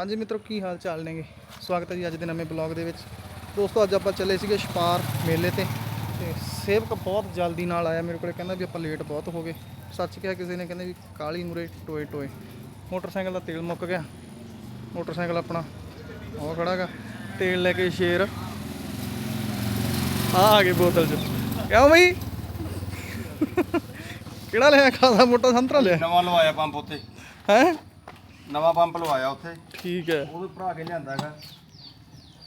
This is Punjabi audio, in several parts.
ਹਾਂਜੀ ਮਿੱਤਰੋ ਕੀ ਹਾਲ ਚਾਲ ਨੇਗੇ? ਸਵਾਗਤ ਹੈ ਜੀ ਅੱਜ ਦੇ ਨਵੇਂ ਬਲੌਗ ਦੇ ਵਿੱਚ। ਦੋਸਤੋ ਅੱਜ ਆਪਾਂ ਚੱਲੇ ਸੀਗੇ ਛਪਾਰ ਮੇਲੇ ਤੇ ਤੇ ਸੇਵਕ ਬਹੁਤ ਜਲਦੀ ਨਾਲ ਆਇਆ ਮੇਰੇ ਕੋਲੇ ਕਹਿੰਦਾ ਵੀ ਆਪਾਂ ਲੇਟ ਬਹੁਤ ਹੋ ਗਏ। ਸੱਚ ਕਿਹਾ ਕਿਸੇ ਨੇ ਕਹਿੰਦੇ ਵੀ ਕਾਲੀ ਮੂਰੇ ਟੋਏ ਟੋਏ। ਮੋਟਰਸਾਈਕਲ ਦਾ ਤੇਲ ਮੁੱਕ ਗਿਆ। ਮੋਟਰਸਾਈਕਲ ਆਪਣਾ ਉਹ ਖੜਾਗਾ ਤੇਲ ਲੈ ਕੇ ਸ਼ੇਰ। ਆ ਆ ਗਏ ਬੋਤਲ 'ਚ। ਕਿਉਂ ਬਈ? ਕਿਹੜਾ ਲਿਆ? ਖਾਸਾ ਮੋਟਾ ਸੰਤਰਾ ਲਿਆ। ਨਵਾਂ ਲਵਾਇਆ ਪੰਪ ਉੱਥੇ। ਹੈ? ਨਵਾਂ ਪੰਪ ਲਵਾਇਆ ਉੱਥੇ। ਠੀਕ ਹੈ। ਉਹ ਵੀ ਭਰਾ ਕੇ ਲਿਆਂਦਾ ਹੈਗਾ।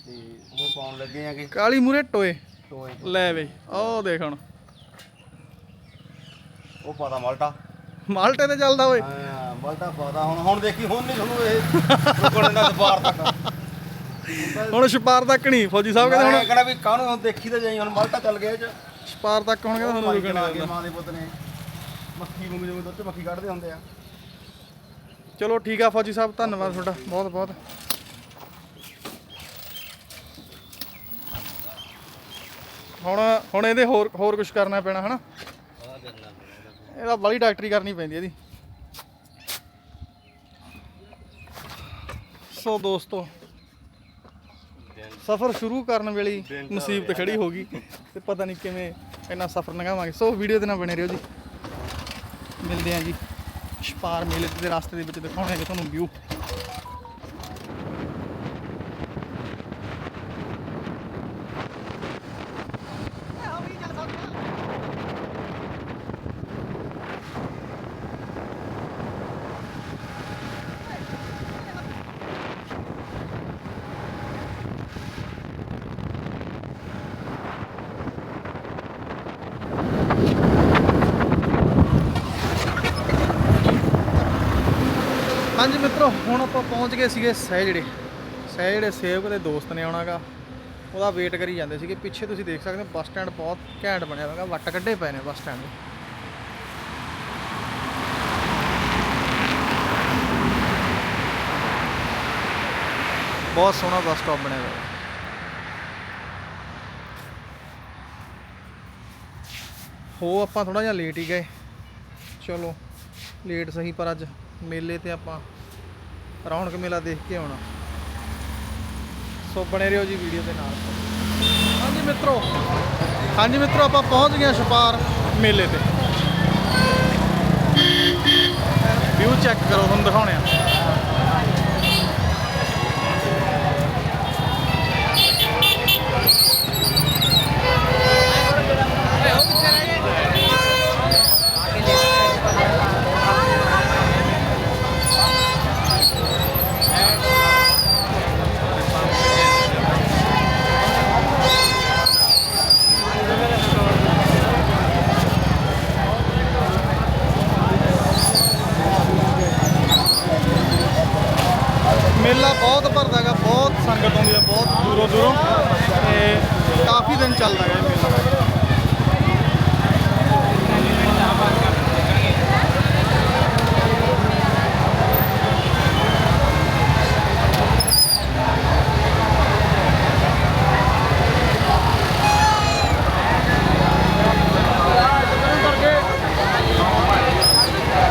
ਤੇ ਉਹ ਪਾਉਣ ਲੱਗੇ ਆਗੇ ਕਾਲੀ ਮੂਰੇ ਟੋਏ। ਟੋਏ ਲੈ ਬਈ ਉਹ ਦੇਖ ਹੁਣ। ਉਹ ਪਤਾ ਮਲਟਾ। ਮਾਲਟੇ ਤੇ ਚੱਲਦਾ ਓਏ। ਹਾਂ ਮਲਟਾ ਪਤਾ। ਹੁਣ ਹੁਣ ਦੇਖੀ ਹੁਣ ਨਹੀਂ ਤੁਹਾਨੂੰ ਇਹ ਰੁਕਣ ਦਾ ਦਬਾਰ ਤੱਕ। ਹੁਣ ਛਪਾਰ ਤੱਕ ਨਹੀਂ ਫੌਜੀ ਸਾਹਿਬ ਕਹਿੰਦੇ ਹੁਣ ਕਹਿੰਦਾ ਵੀ ਕਾਹਨੂੰ ਹੁਣ ਦੇਖੀ ਤਾਂ ਜਾਈ ਹੁਣ ਮਲਟਾ ਚੱਲ ਗਿਆ ਚ। ਛਪਾਰ ਤੱਕ ਹੁਣ ਕਹਿੰਦਾ ਤੁਹਾਨੂੰ ਰੁਕਣ ਮਾਂ ਦੇ ਪੁੱਤ ਨੇ। ਮੱਖੀ ਨੂੰ ਜਿਵੇਂ ਦੁੱਧ ਮੱਖੀ ਕੱਢਦੇ ਹੁੰਦੇ ਆ। ਚਲੋ ਠੀਕ ਆ ਫੌਜੀ ਸਾਹਿਬ, ਧੰਨਵਾਦ ਤੁਹਾਡਾ, ਬਹੁਤ ਬਹੁਤ। ਹੁਣ ਹੁਣ ਇਹਦੇ ਹੋਰ ਹੋਰ ਕੁਝ ਕਰਨਾ ਪੈਣਾ, ਹਨਾ? ਇਹਦਾ ਬੜੀ ਡਾਕਟਰੀ ਕਰਨੀ ਪੈਂਦੀ ਇਹਦੀ। ਸੋ ਦੋਸਤੋ, ਸਫ਼ਰ ਸ਼ੁਰੂ ਕਰਨ ਵੇਲੇ ਮੁਸੀਬਤ ਖੜੀ ਹੋ ਗਈ ਤੇ ਪਤਾ ਨਹੀਂ ਕਿਵੇਂ ਇੰਨਾ ਸਫ਼ਰ ਲੰਘਾਵਾਂਗੇ। ਸੋ ਵੀਡੀਓ ਦੇ ਨਾਲ ਬਣੇ ਰਹੋ ਜੀ। ਮਿਲਦੇ ਆਂ ਜੀ। ਛਪਾਰ ਮੇਲੇ ਦੇ ਰਸਤੇ ਦੇ ਵਿੱਚ ਦਿਖਾਉਣੇ ਦਿਖਾਉਣਗੇ ਤੁਹਾਨੂੰ ਵਿਊ ਹਾਂਜੀ ਮਿੱਤਰੋ, ਹੁਣ ਆਪਾਂ ਪਹੁੰਚ ਗਏ ਸੀਗੇ ਸਹਿਜੜੇ। ਸਹਿਜੜੇ ਸੇਵਕ ਦੇ ਦੋਸਤ ਨੇ ਆਉਣਾਗਾ ਉਹਦਾ ਵੇਟ ਕਰੀ ਜਾਂਦੇ ਸੀਗੇ। ਪਿੱਛੇ ਤੁਸੀਂ ਦੇਖ ਸਕਦੇ ਹੋ, ਬੱਸ ਸਟੈਂਡ ਬਹੁਤ ਘੈਂਟ ਬਣਿਆ ਹੋਇਆ ਵੱਟ ਕੱਢੇ ਪਏ ਨੇ ਬੱਸ ਸਟੈਂਡ ਦੇ। ਬਹੁਤ ਸੋਹਣਾ ਬੱਸ ਸਟਾਪ ਬਣਿਆ ਹੋਇਆ। ਹੈ। ਹੋ ਆਪਾਂ ਥੋੜਾ ਜਿਹਾ ਲੇਟ ਹੀ ਗਏ। ਚਲੋ ਲੇਟ ਸਹੀ ਪਰ ਅੱਜ ਮੇਲੇ ਤੇ ਆਪਾਂ ਰੌਣਕ ਮੇਲਾ ਦੇਖ ਕੇ ਆਉਣਾ। ਸੋ ਬਣੇ ਰਹੋ ਜੀ ਵੀਡੀਓ ਦੇ ਨਾਲ। ਹਾਂਜੀ ਮਿੱਤਰੋ ਹਾਂਜੀ ਮਿੱਤਰੋ, ਆਪਾਂ ਪਹੁੰਚ ਗਏ ਹਾਂ ਛਪਾਰ ਮੇਲੇ ਤੇ। ਵਿਊ ਚੈੱਕ ਕਰੋ ਤੁਹਾਨੂੰ ਦਿਖਾਉਣੇ ਆ। ਤੇ ਕਾਫੀ ਦਿਨ ਚੱਲਦਾ ਹੈ ਇਹ ਮੇਲਾ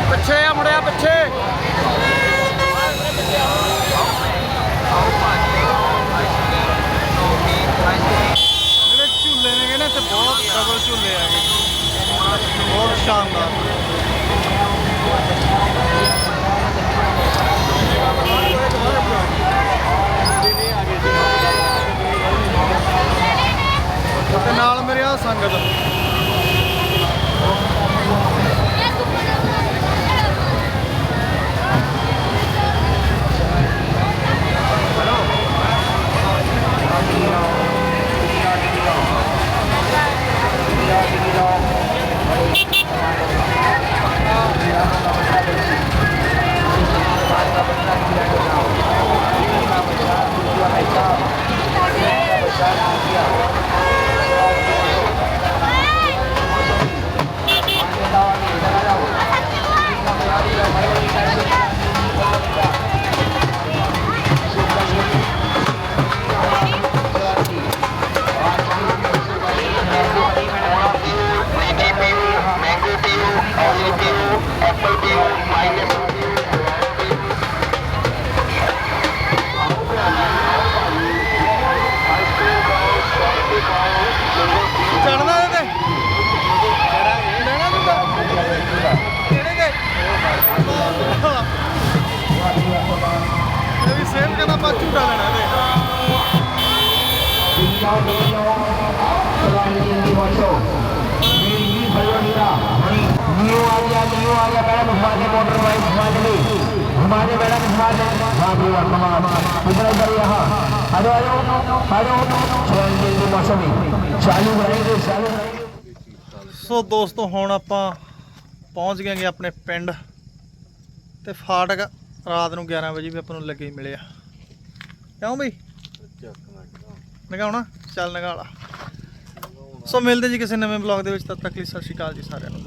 ਪਿੱਛੇ ਆ ਮੁੜਿਆ ਪਿੱਛੇ ਸਾਡੇ ਕੋਲ ਝੂਲੇ ਹੈਗੇ ਬਹੁਤ ਸ਼ਾਨਦਾਰ। ਤੇ ਨਾਲ ਮੇਰੇ ਆ ਸੰਗਤ। मैडम घुमा के हाँ जी हाँ कमाल इधर इधर यहाँ आ जाओ आ जाओ आ जाओ चलेंगे की मौसमी चालू रहेंगे चालू रहेंगे ਸੋ ਦੋਸਤੋ ਹੁਣ ਆਪਾਂ ਪਹੁੰਚ ਗਏ ਗੇ ਆਪਣੇ ਪਿੰਡ ਤੇ ਫਾਟਕ ਰਾਤ ਨੂੰ 11 ਵਜੇ ਵੀ ਆਪਾਂ ਨੂੰ ਲੱਗੇ ਹੀ ਮਿਲਿਆ ਕਿਉਂ ਬਈ ਨਗਾਉਣਾ? ਚੱਲ ਨਗਾਲਾ ਸੋ ਮਿਲਦੇ ਜੀ ਕਿਸੇ ਨਵੇਂ ਬਲੌਗ ਦੇ ਵਿੱਚ, ਤਦ ਤੱਕ ਲਈ ਸਤਿ ਸ਼੍ਰੀ ਅਕਾਲ ਜੀ ਸਾਰਿਆਂ ਨੂੰ।